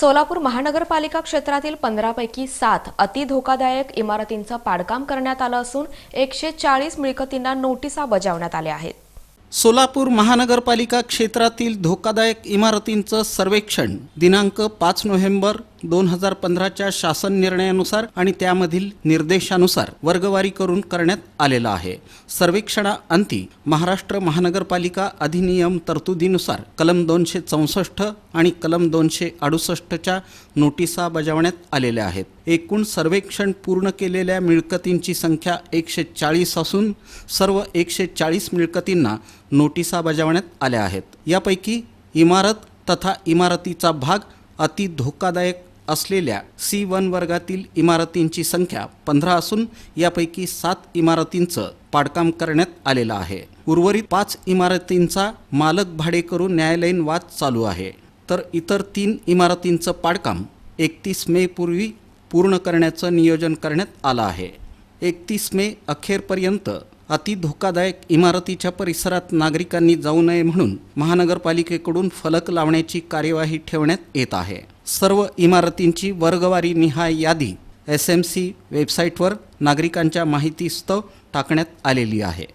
सोलापूर महानगरपालिका क्षेत्रातील पंधरापैकी सात अति धोकादायक इमारतींचं पाडकाम करण्यात आलं असून एकशे चाळीस मिळकतींना नोटिसा बजावण्यात आल्या आहेत. सोलापूर महानगरपालिका क्षेत्रातील धोकादायक इमारतींचं सर्वेक्षण दिनांक पाच नोव्हेंबर दोन हजार पंधराच्या शासन निर्णयानुसार आणि त्यामधील निर्देशानुसार वर्गवारी करून करण्यात आलेला आहे. सर्वेक्षणाअंती महाराष्ट्र महानगरपालिका अधिनियम तरतुदीनुसार कलम दोनशे चौसष्ट आणि कलम दोनशे अडुसष्टच्या नोटिसा बजावण्यात आलेल्या आहेत. एकूण सर्वेक्षण पूर्ण केलेल्या मिळकतींची संख्या एकशे चाळीस असून सर्व एकशे चाळीस मिळकतींना नोटिसा बजावण्यात आल्या आहेत. यापैकी इमारत तथा इमारतीचा भाग अति धोकादायक असलेल्या सी वन वर्गातील इमारतींची संख्या पंधरा असून यापैकी सात इमारतींचं पाडकाम करण्यात आलेलं आहे. उर्वरित पाच इमारतींचा मालक भाडे करून न्यायालयीन वाद चालू आहे. तर इतर तीन इमारतींचं पाडकाम एकतीस मे पूर्वी पूर्ण करण्याचं नियोजन करण्यात आलं आहे. एकतीस मे अखेरपर्यंत अति धोकादायक इमारतीच्या परिसरात नागरिकांनी जाऊ नये म्हणून महानगरपालिकेकडून फलक लावण्याची कार्यवाही ठेवण्यात येत आहे. सर्व इमारतींची वर्गवारी निहाय यादी एस एम सी वेबसाईटवर नागरिकांच्या माहितीस्तव टाकण्यात आलेली आहे.